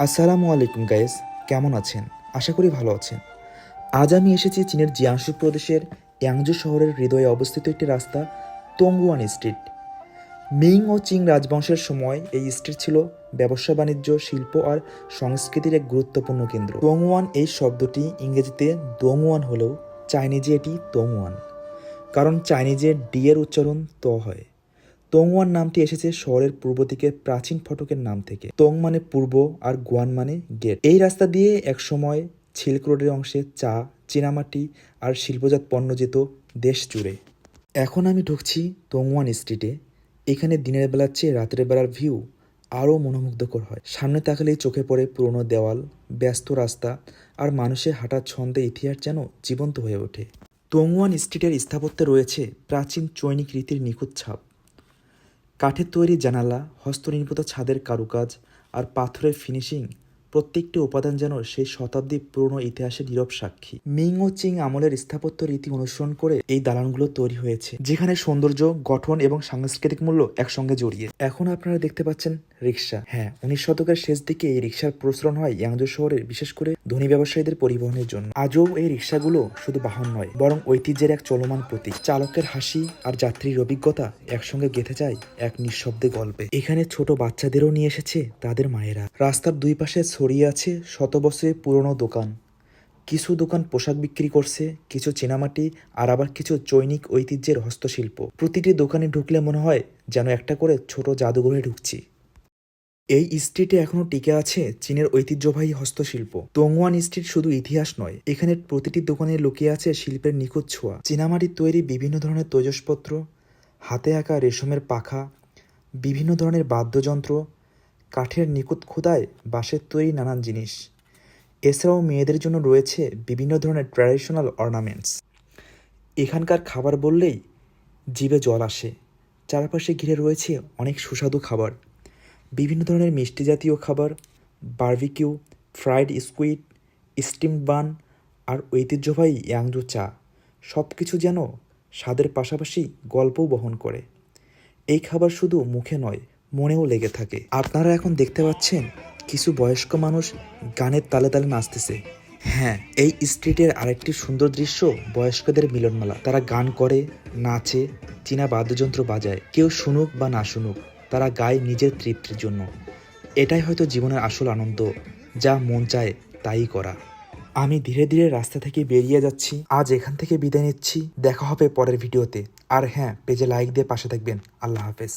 আসসালামু আলাইকুম গাইস, কেমন আছেন? আশা করি ভালো আছেন। আজ আমি এসেছি চীনের জিয়াংশু প্রদেশের ইয়াংজু শহরের হৃদয়ে অবস্থিত একটি রাস্তা, তঙ্গুয়ান স্ট্রিট। মিং ও চিং রাজবংশের সময় এই স্ট্রিট ছিল ব্যবসা বাণিজ্য, শিল্প আর সংস্কৃতির এক গুরুত্বপূর্ণ কেন্দ্র। তঙ্গুয়ান এই শব্দটি ইংরেজিতে দোংওয়ান হলেও চাইনিজে এটি তঙ্গুয়ান কারণ চাইনিজে ডি এর উচ্চারণ ত হয়। তোংওয়ান নামটি এসেছে শহরের পূর্ব দিকে প্রাচীন ফটকের নাম থেকে। তোং মানে পূর্ব আর গুয়ান মানে গেট। এই রাস্তা দিয়ে একসময় সিল্ক রোডের অংশে চা, চীনামাটি আর শিল্পজাত পণ্য যেত দেশ জুড়ে। এখন আমি ঢুকছি তোংওয়ান স্ট্রিটে। এখানে দিনের বেলার চেয়ে রাতের বেলার ভিউ আরও মনোমুগ্ধকর হয়। সামনে তাকালেই চোখে পড়ে পুরনো দেওয়াল, ব্যস্ত রাস্তা আর মানুষের হাঁটার ছন্দে ইতিহাস যেন জীবন্ত হয়ে ওঠে। তোংওয়ান স্ট্রিটের স্থাপত্যে রয়েছে প্রাচীন চৈনিক রীতির নিখুঁত ছাপ। কাঠের তৈরি জানালা, হস্তনির্মিত ছাদের কারুকাজ আর পাথরের ফিনিশিং প্রত্যেকটি উপাদান যেন সেই শতাব্দী পুরনো ইতিহাসের নীরব সাক্ষী। মিং ও চিং আমলের স্থাপত্য রীতি অনুসরণ করে এই দালানগুলো তৈরি হয়েছে, যেখানে সৌন্দর্য, গঠন এবং সাংস্কৃতিক মূল্য একসঙ্গে জড়িয়ে। এখন আপনারা দেখতে পাচ্ছেন রিক্সা। হ্যাঁ উনিশ শতকের শেষ দিকে এই রিক্সার প্রচলন হয় ইয়াংজো শহরের বিশেষ করে ধনী ব্যবসায়ীদের পরিবহনের জন্য। আজও এই রিক্সাগুলো শুধু বাহন নয়, বরং ঐতিহ্যের এক চলমান প্রতীক। চালকের হাসি আর যাত্রীর অভিজ্ঞতা একসঙ্গে গেঁথে যায় এক নিঃশব্দে গল্পে। এখানে ছোট বাচ্চাদেরও নিয়ে এসেছে তাদের মায়েরা। রাস্তার দুই পাশে ছড়িয়ে আছে শত বছরের পুরনো দোকান। কিছু দোকান পোশাক বিক্রি করছে, কিছু চীনামাটি আর আবার কিছু চৈনিক ঐতিহ্যের হস্তশিল্প। প্রতিটি দোকানে ঢুকলে মনে হয় যেন একটা করে ছোট জাদুঘরে ঢুকছি। এই স্ট্রিটে এখনও টিকে আছে চীনের ঐতিহ্যবাহী হস্তশিল্প। তোংওয়ান স্ট্রিট শুধু ইতিহাস নয়, এখানে প্রতিটি দোকানে লুকিয়ে আছে শিল্পের নিখুঁত ছোঁয়া। চীনামাটির তৈরি বিভিন্ন ধরনের তৈজসপত্র, হাতে আঁকা রেশমের পাখা, বিভিন্ন ধরনের বাদ্যযন্ত্র, কাঠের নিখুঁত খোদায় বাঁশের তৈরি নানান জিনিস। এছাড়াও মেয়েদের জন্য রয়েছে বিভিন্ন ধরনের ট্র্যাডিশনাল অর্নামেন্টস। এখানকার খাবার বললেই জিভে জল আসে। চারপাশে ঘিরে রয়েছে অনেক সুস্বাদু খাবার। বিভিন্ন ধরনের মিষ্টি জাতীয় খাবার, barbecue, fried squid steam bun আর ঐতিহ্যবাহী ইয়াংজু চা সব কিছু যেন স্বাদের পাশাপাশি গল্পও বহন করে। এই খাবার শুধু মুখে নয়, মনেও লেগে থাকে। আপনারা এখন দেখতে পাচ্ছেন কিছু বয়স্ক মানুষ গানের তালে তালে নাচতেছে। হ্যাঁ এই স্ট্রিটের আরেকটি সুন্দর দৃশ্য বয়স্কদের মিলনমেলা। তারা গান করে, নাচে, চীনা বাদ্যযন্ত্র বাজায়। কেউ শুনুক বা না শুনুক তারা গায় নিজের তৃপ্তির জন্য। এটাই হয়তো জীবনের আসল আনন্দ, যা মন চায় তাই করা। আমি ধীরে ধীরে রাস্তা থেকে বেরিয়ে যাচ্ছি, আজ এখান থেকে বিদায় নিচ্ছি, দেখা হবে পরের ভিডিওতে। আর হ্যাঁ পেজে লাইক দিয়ে পাশে থাকবেন। আল্লাহ হাফেজ।